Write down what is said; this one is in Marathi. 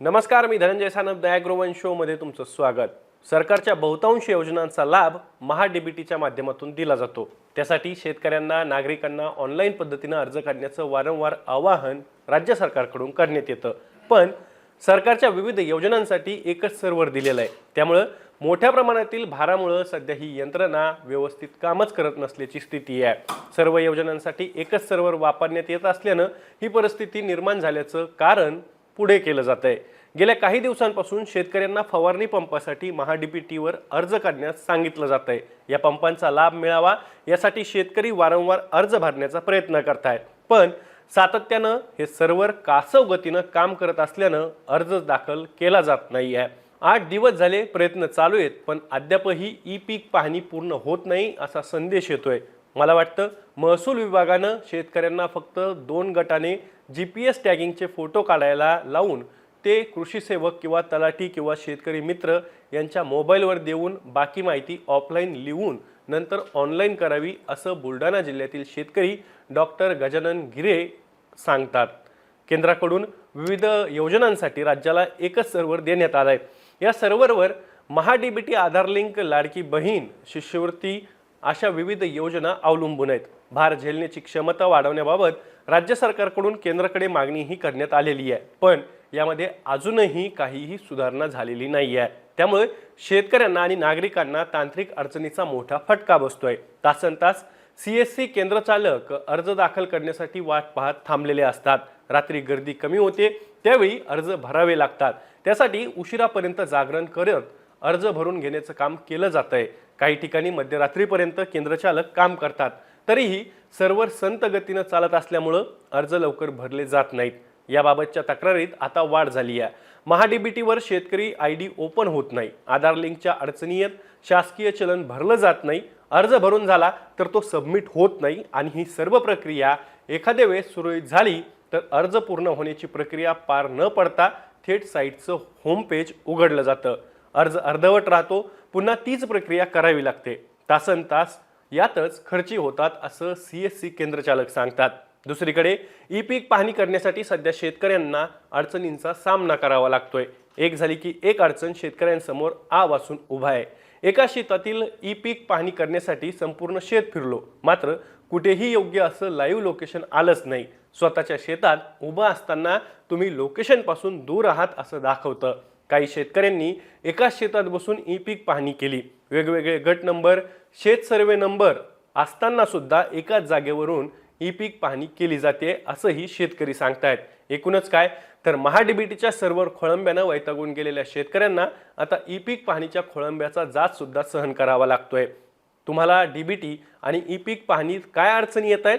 नमस्कार मी धनंजय सानप दयाग्रोवन शोमध्ये तुमचं स्वागत. सरकारच्या बहुतांश योजनांचा लाभ महाडीबीटीच्या माध्यमातून दिला जातो. त्यासाठी शेतकऱ्यांना नागरिकांना ऑनलाईन पद्धतीनं अर्ज काढण्याचं वारंवार आवाहन राज्य सरकारकडून करण्यात येतं. पण सरकारच्या विविध योजनांसाठी एकच सर्व्हर दिलेलं आहे. त्यामुळं मोठ्या प्रमाणातील भारामुळं सध्या ही यंत्रणा व्यवस्थित कामच करत नसल्याची स्थिती आहे. सर्व योजनांसाठी एकच सर्व्हर वापरण्यात येत असल्यानं ही परिस्थिती निर्माण झाल्याचं कारण पुढे केलं जात आहे गेल्या काही दिवसांपासून शेतकऱ्यांना फवारणी पंपासाठी महाडीबीटीवर अर्ज करण्यास सांगितलं जात आहे या पंपांचा लाभ मिळावा यासाठी शेतकरी वारंवार अर्ज भरण्याचा प्रयत्न करत आहेत पण सातत्यानं हे सर्व्हर कासव गतीनं काम करत असल्यानं अर्ज दाखल केला जात नाही आहे आठ दिवस झाले प्रयत्न चालू आहेत पण अद्यापही ई पीक पाहणी पूर्ण होत नाही असा संदेश येतोय. मला वाटतं महसूल विभागानं शेतकऱ्यांना फक्त दोन गटाने जी पी एस टॅगिंगचे फोटो काढायला लावून ते कृषी सेवक किंवा तलाठी किंवा शेतकरी मित्र यांच्या मोबाईलवर देऊन बाकी माहिती ऑफलाईन लिहून नंतर ऑनलाईन करावी असं बुलढाणा जिल्ह्यातील शेतकरी डॉक्टर गजानन गिरे सांगतात. केंद्राकडून विविध योजनांसाठी राज्याला एकच सर्व्हर देण्यात आला आहे या सर्व्हरवर महाडीबीटी आधार लिंक लाडकी बहीण शिष्यवृत्ती अशा विविध योजना अवलंबून आहेत. भार झेलण्याची क्षमता वाढवण्याबाबत राज्य सरकारकडून केंद्राकडे मागणीही करण्यात आलेली आहे. पण यामध्ये अजूनही काहीही सुधारणा झालेली नाही आहे. त्यामुळे शेतकऱ्यांना आणि नागरिकांना तांत्रिक अडचणीचा मोठा फटका बसतोय. तासन तास सी एस सी केंद्र चालक अर्ज दाखल करण्यासाठी वाट पाहत थांबलेले असतात. रात्री गर्दी कमी होते त्यावेळी अर्ज भरावे लागतात. त्यासाठी उशिरापर्यंत जागरण करत अर्ज भरून घेण्याचं काम केलं जात आहे काही ठिकाणी मध्यरात्रीपर्यंत केंद्रचालक काम करतात. तरीही सर्व्हर संत गतीनं चालत असल्यामुळं अर्ज लवकर भरले जात नाहीत. याबाबतच्या तक्रारीत आता वाढ झाली आहे. महाडीबीटीवर शेतकरी आय डी ओपन होत नाही. आधार लिंकच्या अडचणीत शासकीय चलन भरलं जात नाही. अर्ज भरून झाला तर तो सबमिट होत नाही आणि ही सर्व प्रक्रिया एखाद्या वेळेस सुरळीत झाली तर अर्ज पूर्ण होण्याची प्रक्रिया पार न पडता थेट साईटचं होमपेज उघडलं जातं. अर्ज अर्धवट राहतो पुन्हा तीच प्रक्रिया करावी लागते. तासन तास यातच खर्ची होतात असं सी एस सी केंद्रचालक सांगतात. दुसरीकडे ई पीक पाहणी करण्यासाठी सध्या शेतकऱ्यांना अडचणींचा सामना करावा लागतोय. एक झाली की एक अडचण शेतकऱ्यांसमोर आ वासून उभा आहे. एका शेतातील ई पीक पाहणी करण्यासाठी संपूर्ण शेत फिरलो. मात्र कुठेही योग्य असं लाईव्ह लोकेशन आलंच नाही. स्वतःच्या शेतात उभं असताना तुम्ही लोकेशनपासून दूर आहात असं दाखवतं. काही शेतकऱ्यांनी एकाच शेतात बसून ई पीक पाहणी केली. वेगवेगळे गट नंबर शेत सर्वे नंबर असताना सुद्धा एकाच जागेवरून ई पीक पाहणी केली जाते असंही शेतकरी सांगतायत. एकूणच काय? तर महाडीबीटीच्या सर्वर खोळंब्यानं वैतागून गेलेल्या शेतकऱ्यांना आता ई पीक पाहणीच्या खोळंब्याचा जात सुद्धा सहन करावा लागतोय. तुम्हाला डीबीटी आणि ई पीक पाहणीत काय अडचणी येत आहेत